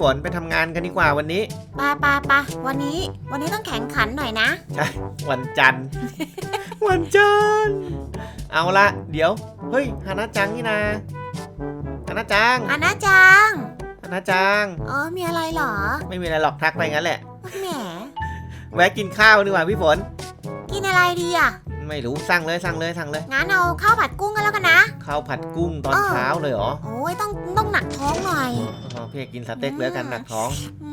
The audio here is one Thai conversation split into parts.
ไปพี่ฝนไปทำงานกันดีกว่าวันนี้ ปาปาปาวันนี้ วันนี้ต้องแข่งขันหน่อยนะ ใช่วันจันทร์ วันจันทร์ เอาละเดี๋ยว เฮ้ยฮานาจังนี่นะฮานาจังอานาจัง ฮานาจัง เออ มีอะไรเหรอ ไม่มีอะไรหรอกทักไปงั้นแหละ แหม แวะกินข้าวดีกว่าพี่ฝน กินอะไรดีอะ ไม่รู้สั่งเลยสั่งเลยสั่งเลยงั้นเอาข้าวผัดกุ้งกันแล้วกันนะ ข้าวผัดกุ้งตอนเออเช้าเลยเหรอโอ้ยต้องต้องหนักท้องหน่อยอ๋อพี่กินสเต็กแล้วกันหนักท้องอื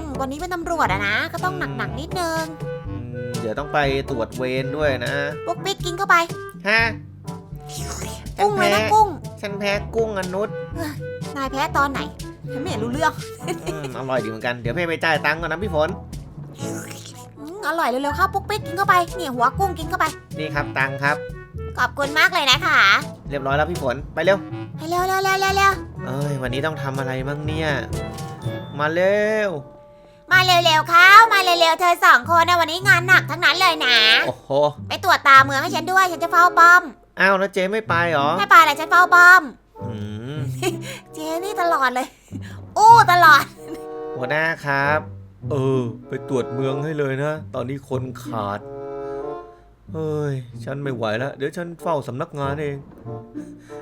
มวันนี้เป็นตำรวจอะนะก็ต้องหนักหนักๆนิดนึงอืมเดี๋ยวต้องไปตรวจเวรด้วยนะปุ๊กปิ๊กกินเข้าไปฮะฉันกุ้งเลยแพ้นะกุ้ง ฉันแพ้กุ้งอนุษนายแพ้ตอนไหนฉันไม่เห็นรู้เรื่องอืมอร่อยดีเหมือนกัน เดี๋ยวพี่ไปจ่ายตังค์ก่อนนะพี่ฝน อืมอร่อยเร็วๆข้าวปุ๊กปิ๊กกินเข้าไปเนี่ยหัวกุ้งกินเข้าไป นี่ครับตังค์ครับ ขอบคุณมากเลยนะคะเรียบร้อยแล้วพี่ฝนไปเร็วให้เร็วเร็วเร็วเร็วเร็วเอ้ยวันนี้ต้องทำอะไรบ้างเนี่ย มาเร็ว มาเร็วๆเข้ามาเร็วๆเธอสองคนนะวันนี้งานหนักทั้งนั้นเลยนะ โอ้โหไปตรวจตาเมืองให้ฉันด้วยฉันจะเฝ้าป้อมอ้าวแล้วเจ๊ไม่ไปเหรอไม่ไปเลยฉันเฝ้าป้อม อืมเจนี่ตลอดเลย อู้ตลอด หัวหน้าครับ เออ ไปตรวจเมืองให้เลยนะ ตอนนี้คนขาดเฮ้ย ฉันไม่ไหวแล้ว เดี๋ยวฉันเฝ้าสำนักงานเอง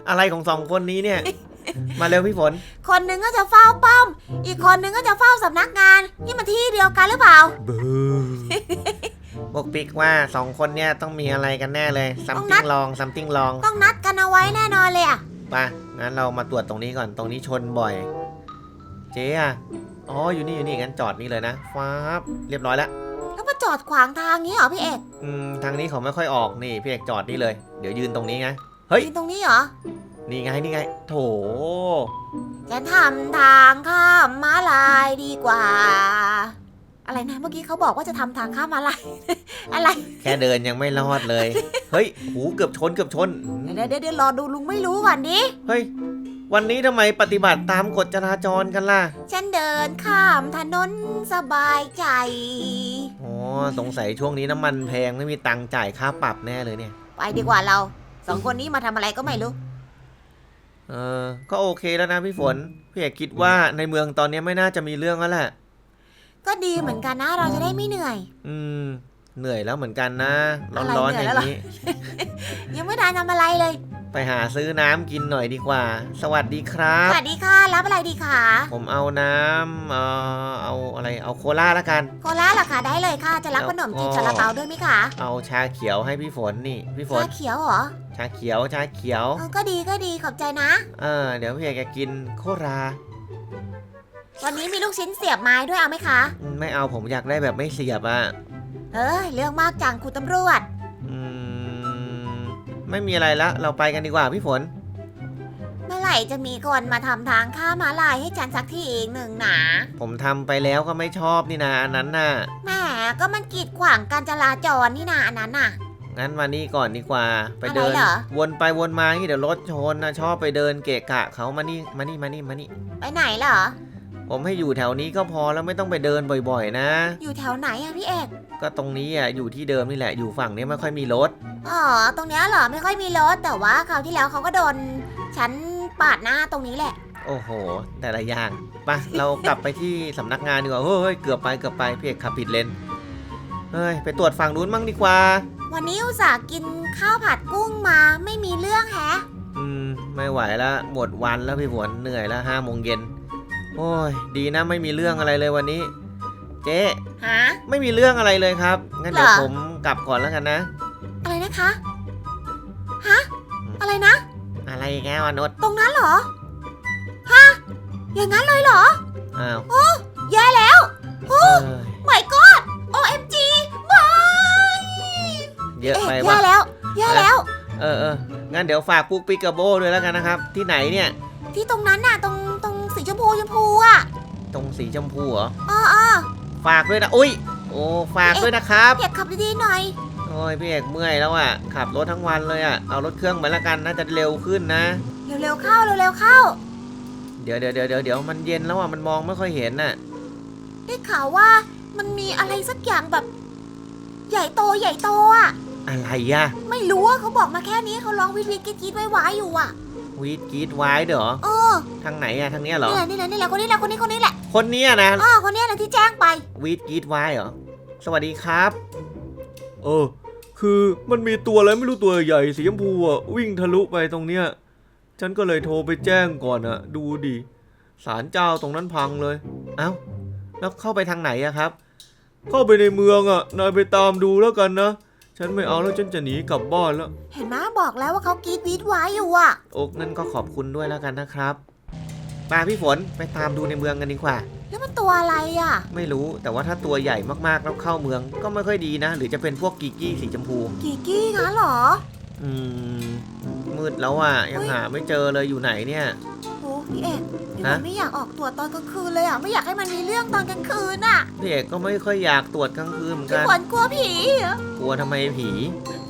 อะไรของสองคนนี้เนี่ย มาเร็วพี่ฝน คนหนึงก็จะเฝ้าป้อม อีกคนหนึงก็จะเฝ้าสำนักงาน นี่มันที่เดียวกันหรือเปล่าบูบอกปิกว่าสองคนเนี่ยต้องมีอะไรกันแน่เลยซัมต้องนัติดงลองซัมติงลอง ต้องนัดกันเอาไว้แน่นอนเลยอะไปงั้นเรามาตรวจตรงนี้ก่อน ตรงนี้ชนบ่อย เจ๊อะ อ๋ออยู่นี่อยู่นี่งั้นจอดนี่เลยนะฟ้าบเรียบร้อยแล้วแล้วมาจอดขวางทางนี้เหรอพี่เอกอืมทางนี้เขาไม่ค่อยออกนี่พี่เอกจอดนี่เลย เดี๋ยวยืนตรงนี้ไง เฮ้ย ยืนตรงนี้เหรอ นี่ไงนี่ไง โถฉันทำทางข้ามม้าลายดีกว่า อะไรนะเมื่อกี้เขาบอกว่าจะทำทางข้ามม้าลายอะไรแค่เดินยังไม่รอดเลย เฮ้ย หูเกือบชนเกือบชนอืมเดี๋ยวเดี๋ยวเดี๋ยวรอดูลุงไม่รู้ก่อนดิ เฮ้ย วันนี้ทำไมปฏิบัติตามกฎจราจรกันล่ะ ฉันเดินข้ามถนนสบายใจ อ๋อ สงสัยช่วงนี้น้ำมันแพงไม่มีตังค์จ่ายค่าปรับแน่เลยเนี่ย ไปดีกว่าเราสองคนนี้มาทำอะไรก็ไม่รู้ เออ ก็โอเคแล้วนะพี่ฝน พี่เอกคิดว่าในเมืองตอนนี้ไม่น่าจะมีเรื่องแล้วแหละ ก็ดีเหมือนกันนะ เราจะได้ไม่เหนื่อย อืม เหนื่อยแล้วเหมือนกันนะอะไรร้อนๆเหนื่ออยแล้วเหรอย่างนี้ ยังไม่ได้ทำอะไรเลย ไปหาซื้อน้ำกินหน่อยดีกว่า สวัสดีครัสบวัสดีค่ะ รับอะไรดีคะผมเอาน้ำเอ่อเอาอะไรเอาโคลาละกัน โคลาเหรอคะได้เลยค่ะ จะรับขนมจีบแล้วก็ซาลาเปาด้วยไหมคะ เอาชาเขียวให้พี่ฝนนี่พี่ฝน ชาเขียวเหรอ ชาเขียวชาเขียวเออก็ดีก็ดีขอบใจนะ เออเดี๋ยวพี่เอกจะกินโครา วันนี้มีลูกชิ้นเสียบไม้ด้วยเอาไหมคะอืมไม่เอาผมอยากได้แบบไม่เสียบอะเออเรื่องมากจังคุณตำรวจ อืมไม่มีอะไรละเราไปกันดีกว่าพี่ฝน เมื่อไหร่จะมีคนมาทำทางข้ามม้าลายให้ฉันสักทีอีกหนึ่งหนาผมทำไปแล้วก็ไม่ชอบนี่นะอันนั้นน่ะ แหมก็มันกีดขวางการจราจรนี่นาอันนั้นน่ะ งั้นมานี่ก่อนดีกว่า ไปเดิน อะไรเหรอ วนไปวนมาอย่างนี้เดี๋ยวรถชนนะชอบไปเดินเกะกะเขามานี่มานี่มานี่มานี่ไปไหนเหรอ ผมให้อยู่แถวนี้ก็พอแล้วไม่ต้องไปเดินบ่อยๆ นะ อยู่แถวไหนอะพี่เอกก็ตรงนี้อะอยู่ที่เดิมนี่แหละอยู่ฝั่งนี้ไม่ค่อยมีรถ อ๋อ ตรงเนี้ยเหรอไม่ค่อยมีรถ แต่ว่าคราวที่แล้วเขาก็โดน ฉันปาดหน้าตรงนี้แหละ โอ้โห แต่ละอย่างไปเรากลับไปที่สำนักงานดีกว่าเฮ้ยเกือบไปเกือบไปพี่เอกขับผิดเลนเฮ้ยไปตรวจฝั่งนู้นมั่งดีกว่า วันนี้อุตส่าห์กินข้าวผัดกุ้งมาไม่มีเรื่องแฮะ อืม ไม่ไหวแล้วหมดวันแล้วพี่ฝนเหนื่อยแล้วห้าโมงเย็น โอ้ย ดีนะไม่มีเรื่องอะไรเลยวันนี้ เจ๊ฮะ ไม่มีเรื่องอะไรเลยครับ งั้นเดี๋ยวเหรอ ผมกลับก่อนแล้วกันนะ อะไรนะคะ ฮะ อะไรนะ อะไรแกวะนุชตรงนั้นเหรอ ฮะ อย่างนั้นเลยเหรอ อ้าวแย่แล้วเอ้ยไม่กอด OMG บายเยอะเอ๊ะไปแย่วะแล้ว แย่แล้ว เออเอองั้นเดี๋ยวฝากปุ๊กปิ๊กกับโบด้วยแล้วกันนะครับ ที่ไหนเนี่ย ที่ตรงนั้นน่ะ ตรงตรง สีชมพูเหรออ๋ออ๋อฝากด้วยนะอุ้ยโอ้ฝากด้วยนะครับเก็บขับดีๆหน่อยโอ้ยพี่เอกเมื่อยแล้วอะขับรถทั้งวันเลยอะเอารถเครื่องไปแล้วกันน่าจะเร็วขึ้นนะ เร็วๆเข้าเร็วๆเข้าเดี๋ยวเดี๋ยวเดี๋ยวเดี๋ยวเดี๋ยวมันเย็นแล้วอะมันมองไม่ค่อยเห็นน่ะได้ข่าวว่ามันมีอะไรสักอย่างแบบ ใหญ่โตใหญ่โตอะอะไรอะไม่รู้อะเขาบอกมาแค่นี้เขาร้องวิทวิทกรีดกรีดไว้ไว้อยู่อะ วีดกรีดไว้เด้อเออทางไหนอะทางเนี้ยเหรอ นี่แหละนี่แหละนี่แหละคนนี้แหละคนนี้คนนี้แหละคนเนี้ยนะอ๋อคนนี้แหละที่แจ้งไป วีดกรีดไว้เหรอ สวัสดีครับ เออ คือมันมีตัวอะไรไม่รู้ตัวใหญ่สีชมพูอะวิ่งทะลุไปตรงเนี้ย ฉันก็เลยโทรไปแจ้งก่อนอะดูดิศาลเจ้าตรงนั้นพังเลย เอ้า แล้วเข้าไปทางไหนอะครับ เข้าไปในเมืองอะนายไปตามดูแล้วกันนะ ฉันไม่เอาแล้วฉันจะหนีกลับบ้านแล้ว เห็นไหมบอกแล้วว่าเขากรีดวีดไว้อยู่อะ โอกนั่นก็ขอบคุณด้วยแล้วกันนะครับมาพี่ฝนไปตามดูในเมืองกันดีกว่า แล้วมันตัวอะไรอะ ไม่รู้แต่ว่าถ้าตัวใหญ่มากๆแล้วเข้าเมืองก็ไม่ค่อยดีนะ หรือจะเป็นพวกกีกี้สีชมพู กีกี้งั้นเหรอ อืมมืดแล้วอะยังหาไม่เจอเลยอยู่ไหนเนี่ย โอ้พี่เอกพี่ฮะฝนไม่อยากออกตรวจตอนกลางคืนเลยอะ ไม่อยากให้มันมีเรื่องตอนกลางคืนอะพี่เอกก็ไม่ค่อยอยากตรวจกลางคืนเหมือนพี่กัน ฝนกลัวผีอะกลัวทำไมผี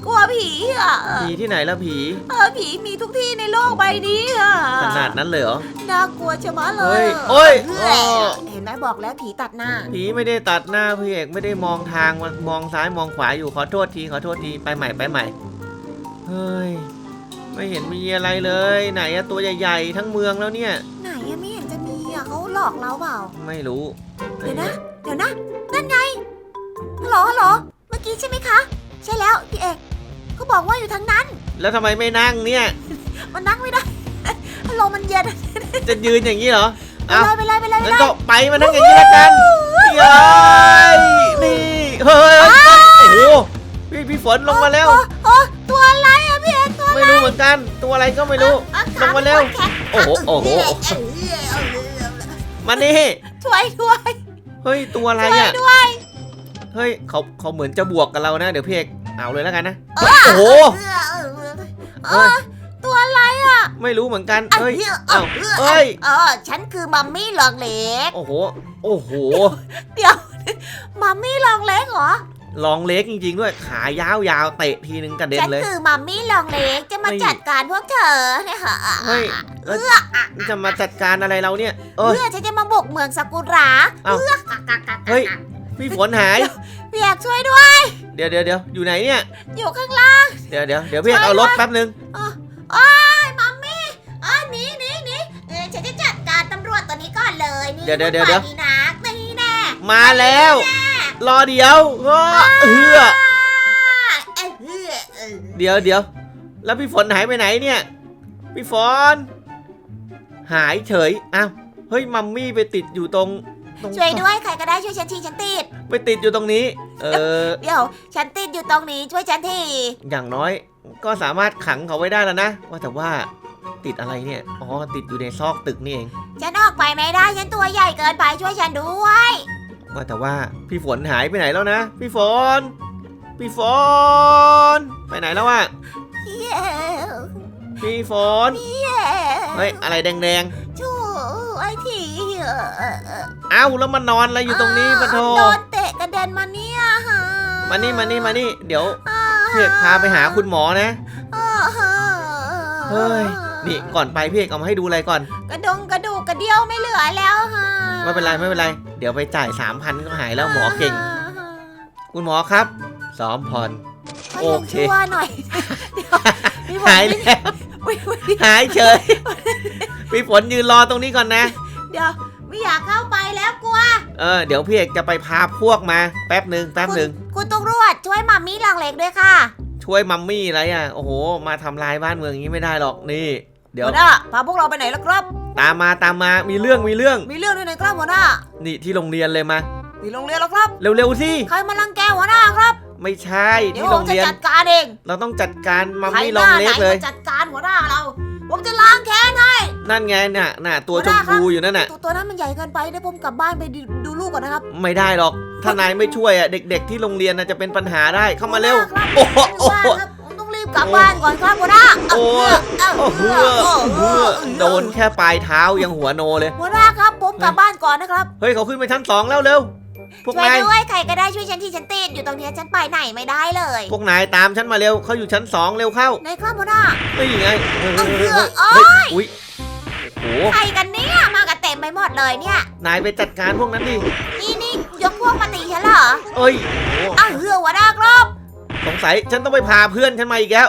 กลัวผีอะเออผีที่ไหนละผีเออผีมีทุกที่ในโลกใบนี้อะขนาดนั้นเลยเหรอ น่ากลัวชะมัดเลเฮ้ยยโอ้ยเอเอออเห็นไหมบอกแล้วผีตัดหน้า ผีไม่ได้ตัดหน้าพี่เอกไม่ได้มองทางมองซ้ายมองขวาอยู่ขอโทษทีขอโทษทีไปใหม่ไปใหม่ เฮ้ย ไม่เห็นมีอะไรเลย ไหนอะตัวใหญ่ๆทั้งเมืองแล้วเนี่ย ไหนอะไม่เห็นจะมีอะเขาหลอกเราเปล่า ไม่รู้เดี๋ยวนะ เดี๋ยวนะนั่นไงฮัลโหลฮัลโหลเมื่อกี้ใช่ไหมคะ ใช่แล้วพี่เอกเขาบอกว่าอยู่ทางนั้น แล้วทำไมไม่นั่งเนี่ย มันนั่งไม่ได้ฮัลโหลมันเย็นจะยืนอย่างนี้เหรอไปเอาเลยไปเลยไปเลยไปงั้นเลยก็ไปมานั่งอย่างนี้ละกันเย้ยนี่เฮ้ยโอ้โหพี่พี่ฝนลงมาแล้วโอ้โอ้ตัวอะไรอะพี่เอกตัว ไม่รู้เหมือนกัน ตัวอะไรก็ไม่รู้อะลงมาเร็วแข็งโอ้โหโอ้โหเอ้ยเอ้ยเอ้ยเอ้ยมานี่ช่วยด้วยเฮ้ยตัวอะไรช่วยอะด้วยเฮ้ยเขาเขาเหมือนจะบวกกับเรานะ เดี๋ยวพี่เอกเอาเลยแล้วกันนะเอ้ยโอ้โหเอ้ยเอ้ยเอ้ยเอ้ยตัวอะไรอะไม่รู้เหมือนกันเฮ้ยเอ้ยเอ้าเอ้ยเฮ้ยเออฉันคือมัมมี่ลองเล็กโอ้โหโอ้โหเดี๋ยวมัมมี่ลองเล็กเหรอ ลองเล็กจริง ๆ ด้วย ขายาวๆเตะทีนึงกระเด็นฉันเลย คือมัมมี่ลองเล็กจะมาเฮ้ยจัดการพวกเธอเนี่ยค่ะเฮ้ยแล้วจะมาจัดการอะไรเราเนี่ย เอ้ยเพื่อฉันจะมาบุกเมืองซากุระเอ้าเพื่อกะกะกะกะเฮ้ย พี่ฝนหาย เปียกช่วยด้วย เดี๋ยวเดี๋ยวเดี๋ยวอยู่ไหนเนี่ย อยู่ข้างล่าง เดี๋ยวเดี๋ยวเดี๋ยวพี่เอกเอารถแป๊บนึง โอ้ยมัมมี่เอ้ยหนีหนีหนีเออฉันจะจัดการตำรวจตัวนี้ก่อนเลยนี่เดี๋ยวเดี๋ยวเดี๋ยวเดี๋ยวนี่นะนี่แน่มาแล้ว รอเดี๋ยวก็เฮือเอ้ยเอ้ยเอ้ยเดี๋ยวเดี๋ยวแล้วพี่ฝนหายไปไหนเนี่ย พี่ฝนหายเฉยอ้าวเฮ้ยมัมมี่ไปติดอยู่ตรงตรงช่วยด้วยใครก็ได้ช่วยฉันทีฉันติด ไปติดอยู่ตรงนี้ เออเดี๋ยวฉันติดอยู่ตรงนี้ช่วยฉันทีอย่างน้อยก็สามารถขังเขาไว้ได้แล้วนะ ว่าแต่ว่าติดอะไรเนี่ย อ๋อ ติดอยู่ในซอกตึกนี่เอง ฉันออกไปไม่ได้ ฉันตัวใหญ่เกินไปช่วยฉันด้วย ว่าแต่ว่าพี่ฝนหายไปไหนแล้วนะ พี่ฝน พี่ฝน ไปไหนแล้วอะเย้พี่ฝนเย้เฮ้ย อะไรแดงช่วยทีเออเออเออๆเอ้าแล้วมันนอนอะไรอยู่ตรงนี้ปะโทโดนเตะกระเด็นมาเนี่ยฮะมานี่มานี่มานี่ เดี๋ยวอ่าพี่เอกพาไปหาคุณหมอนะอ่าฮะเฮ้ยนี่ก่อนไปพี่เอกเอามาให้ดูอะไรก่อน กระดงกระดูกกระเดี่ยวไม่เหลือแล้วฮะ ไม่เป็นไรไม่เป็นไร เดี๋ยวไปจ่ายสามพันก็หายแล้วหมอเก่ง คุณหมอครับสามพันก็โอยังเคชั่วหน่อยเดี๋ยวพี่ฝนหายแล้วไม่ไม่หายเฉยพี่ฝนยืนรอตรงนี้ก่อนนะ เดี๋ยวไม่อยากเข้าไปแล้วกลัว เออเดี๋ยวพี่เอกจะไปพาพวกมา แป๊บหนึ่งแป๊บหนึ่งคุณคุณตำรวจช่วยมัมมี่หลังเล็กด้วยค่ะ ช่วยมัมมี่อะไรอะโอ้โห มาทำลายบ้านเมืองอย่างนี้ไม่ได้หรอกนี่ เดี๋ยวหัวหน้าพาพวกเราไปไหนแล้วครับ ตามมาตามมามีเรื่องมีเรื่อง มีเรื่องด้วยไหนครับหัวหน้านี่ที่โรงเรียนเลยมามีโรงเรียนแล้วครับ เร็วๆสิใครมาลังแกหัวหน้าครับ ไม่ใช่เดี๋ยวที่ผโรมงจะเรียน จัดการเองเราต้องจัดการมัมใครมี่หลองน้าเล็ไหนกเลยมาจัดการหัวหน้าเรา ผมจะล้างแค้นให้ นั่นไงน่ะน่ะตัวหัวชหมน้าครับพูอยู่นั่นน่ะ ตัวตัวนั้นมันใหญ่เกินไปเดี๋ยวผมกลับบ้านไปดูดูลูกก่อนนะครับไม่ได้หรอกถ้านายไม่ช่วยอะเด็ก ๆ ที่โรงเรียนน่ะจะเป็นปัญหาได้เข้ามาเร็ว หัวหน้าโอ้โหครับโอ้โหผมต้องรีบ กลับบ้านก่อนครับหัวหน้าโอ้ยเาโอ้โหเาโอ้โหโดนแค่ปลายเท้ายังหัวโนเลย หัวหน้าครับผมกลับบ้านก่อนนะครับ เฮ้ยเขาขึ้นไปชั้นสองแล้วเร็วพวกช่วยนายด้วยใครก็ได้ช่วยฉันที่ฉันติดอยู่ตรงเนี้ยฉันไปไหนไม่ได้เลย พวกนายตามฉันมาเร็วเขาอยู่ชั้นสองเร็วเข้าในครับหัวหน้านี่ไงเฮ้ยเอาเฮ้ยเถเฮ้ยอะเฮ้ยอุ้ยโอ้โหใครกันเนี่ยมากันเต็มไปหมดเลยเนี่ย นายไปจัดการพวกนั้นดินี่นี่ยกพวกมาตีฉันเหรอเอ้ยโอ้โหอ้าวเหือหัวหน้าครับ สงสัยฉันต้องไปพาเพื่อนฉันมาอีกแล้ว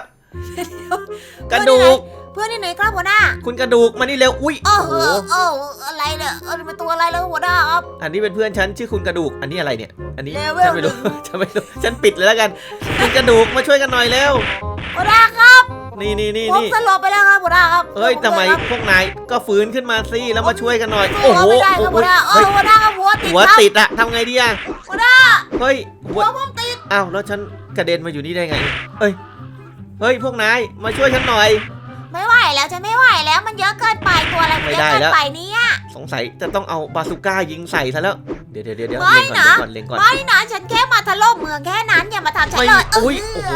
กระดูก เพื่อนที่ไหนครับหัวหน้า คุณกระดูกมานี่เร็ว อุ้ยโอ้โอ้โหโหโอ้อะไรเนี่ยเออเป็นตัวอะไรแล้วหัวหน้าครับ อันนี้เป็นเพื่อนฉันชื่อคุณกระดูก อันนี้อะไรเนี่ย อันนี้เลเวลฉันไม่รู้ ฉันไม่รู้ ฉันปิดเลยแล้วกัน คุณกระดูกมาช่วยกันหน่อยเร็ว หัวหน้าครับ นี่นี่นี่ผมนี่สลบไปแล้วครับหัวหน้าครับ เอ้ยผทำไมด้วยครับพวกนายก็ฟื้นขึ้นมาสิแล้วมาช่วยกันหน่อยสู้โอ้โหเราไม่ได้ครับโอ้หัวหน้าเอเฮ้อยหัวหน้าครับหัวติดหัวครับติดอะทำไงดีอะหัวหน้า เฮ้ยหัหัววผมติด อ้าวแล้วฉัน กระเด็นมาอยู่นี่ได้ไง เอ้ย เฮ้ยพวกนายมาช่วยฉันหน่อย ไม่ไหวแล้วจะไม่ไหวแล้วมันเยอะเกินไปตัวอะไรมันไม่เยอะได้เกินแล้วไปเนี่ย สงสัยจะต้องเอาบาซูก้ายิงใส่ซะแล้ว เดี๋ยวเดี๋ยวเดี๋ยวเดี๋ยวไม่เล็งก่อนนะเล็งก่อนไม่นะฉันแค่มาถล่มเมืองแค่นั้นอย่ามาทำฉันไม่เลยอุ๊ยเโอ้โห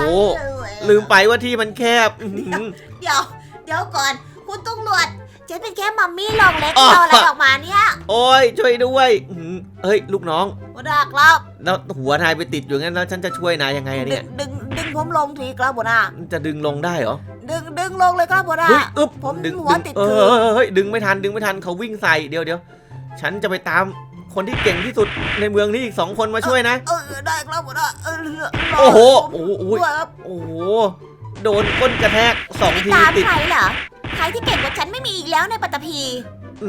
ลืมไปว่าที่มันแคบอื้อหือเดี๋ยว เดี๋ยวก่อน คุณตำรวจฉันเป็นแค่มัมมี่ลองเล็กอ๋อเอาอะไรออกมาเนี่ย โอ้ยช่วยด้วยอื้อหือเฮ้ยลูกน้อง หัวหน้าครับแล้วหัวนายไปติดอยู่งั้นแล้วฉันจะช่วยนายยังไงอะดึเนี่ยงดึงดึงผมลงทีครับหัวหน้า จะดึงลงได้เหรอ ดึงดึงลงเลยครับหัวหน้า เฮ้ยอึ๊บผมดึงหัวดึงติดเอคือ อเฮ้ยดึงไม่ทันดึงไม่ทันเขาวิ่งใส่เดี๋ยวเดี๋ยวฉันจะไปตามคนที่เก่งที่สุดในเมืองนี้อีกสองคนมาช่วยนะ เออได้ครับหัวหน้าเออรโอ้โหผมโอ้โหด้วยครับโอ้โหโดนก้นกระแทกสองไปทีตามติด ใครเหรอ ใครที่เก่งกว่าฉันไม่มีอีกแล้วในปัตตภี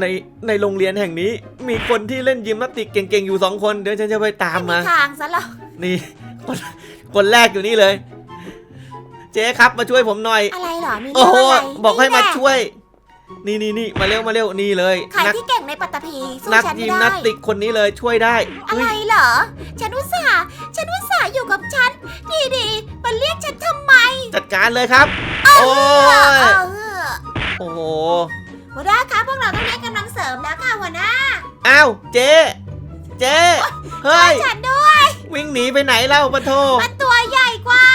ในในโรงเรียนแห่งนี้ มีคนที่เล่นยิมนาสติกเก่งๆอยู่สองคนเดี๋ยวฉันจะไปตามไม่มามีทางซะแล้วนี่คนคนแรกอยู่นี่เลย เจ๊ครับมาช่วยผมหน่อย อะไรเหรอมีโอ้เรื่องโหอะไรบอกให้มานี่แน่ช่วย นี่นี่นี่มาเร็วมาเร็วนี่เลย ใครนักที่เก่งในปัตตภีสู้นักฉันยิไม่มได้นาสติกคนนี้เลยช่วยได้อะเฮ้ไรยเหรอ ฉันอุตส่าห์ฉันอุตส่าห์อยู่กับฉัน ดีดีๆมันเรียกฉันทำไมจัดการเลยครับ โอ้เออยเออโอ้โห หัวหน้าคะพวกเราต้องเรียกกำลังเสริมแล้วค่ะหัวหน้าอ้าวเจ๊เจ๊เฮ้ยฉันด้วย วิ่งหนีไปไหนเล่าปะโทมันตัวใหญ่กว่า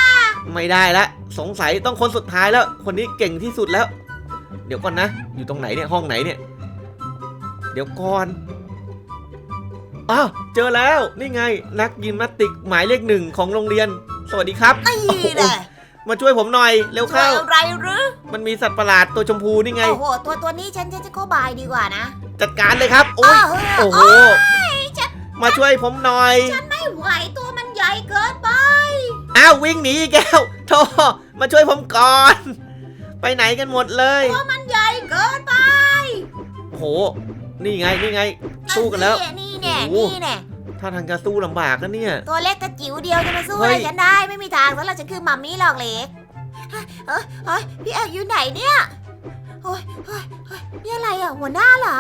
ไม่ได้ละ สงสัยต้องคนสุดท้ายแล้ว คนนี้เก่งที่สุดแล้ว เดี๋ยวก่อนนะ อยู่ตรงไหนเนี่ยห้องไหนเนี่ย เดี๋ยวก่อนอ้าวเจอแล้วนี่ไงนักยิมนาสติกหมายเลขหนึ่งของโรงเรียน สวัสดีครับไอ้แหละมาช่วยผมหน่อยเร็วช่วเข้ายอะไรหรือ มันมีสัตว์ประหลาดตัวชมพูนี่ไง โอ้โห ตัวตัวนี้ฉันจะจะเข้าบายดีกว่านะจัดการเลยครับ โอ้ยเอโอ้อโหฉันมาช่วยผมหน่อยไม่ไหวตัวมันใหญ่เกินไป อ้าววิ่งหนีอีกแก้วโทมาช่วยผมก่อน ไปไหนกันหมดเลย ตัวมันใหญ่เกินไป โห นี่ไงนี่ไง สู้กันแล้ว นี่แน่โอ้โหนี่แน่ถ้าทางจะสู้ลำบากนะเนี่ย ตัวเล็กกระจิ๋วเดียวจะมาสู้เฮ้อะไรยฉันได้ไม่มีทางสำหรับฉันคือมัมมี่หลอกเล็ก เฮ้ยเฮ้ยเฮ้ยพี่เอกอยู่ไหนเนี่ยเฮ้ยเฮ้ยเฮ้ยนี่อะไรอะหัวหน้าเหรอ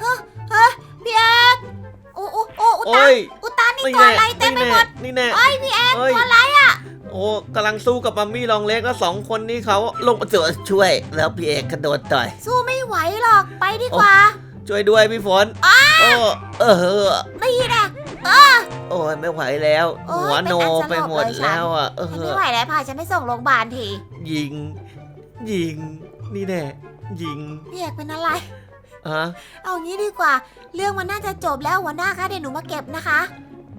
เฮ้ยเฮ้ยพี่เอกโอ้โอ้โอ้อุตาโอ้ยอุตานี่นี่ตัวแน่อะไรเต็มไปนี่หมแน่ดนี่แน่เฮ้ยพี่เอกเฮ้ย ตัวอะไรโอ้กำลังสู้กับมัมมี่ลองเล็กแล้วสองคนนี้เขาลงมาเจอช่วย แล้วพี่เอกกระโดดต่อย สู้ไม่ไหวหรอกไปดีกว่า ช่วยด้วยพี่ฝนโอ้เออนี่แน่ โอ้ยไม่ไหวแล้ว โอ้ยหัวโนเป็นอันสลบไปหมดเลยฉัน แล้วอะเอฉันอไม่ไหวแล้วพาฉันไปส่งโรงพยาบาลทียิง ยิง นี่แน่ยิงพี่เอกเป็นอะไร ฮะเอางี้ดีกว่า เรื่องมันน่าจะจบแล้วหัวหน้าคะเดี๋ยวหนูมาเก็บนะคะ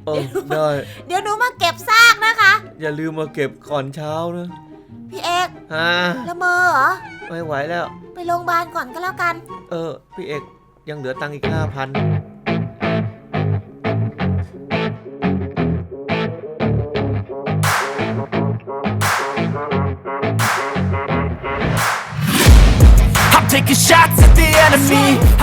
เออได้เดี๋ยวหนูมาเก็บซากนะคะ อย่าลืมมาเก็บก่อนเช้านะพี่เอกฮะละเมอเหรอไม่ไหวแล้ว ไปโรงพยาบาลก่อนก็แล้วกัน เออ พี่เอกยังเหลือตังค์อีกห้าพัน shots at the enemy.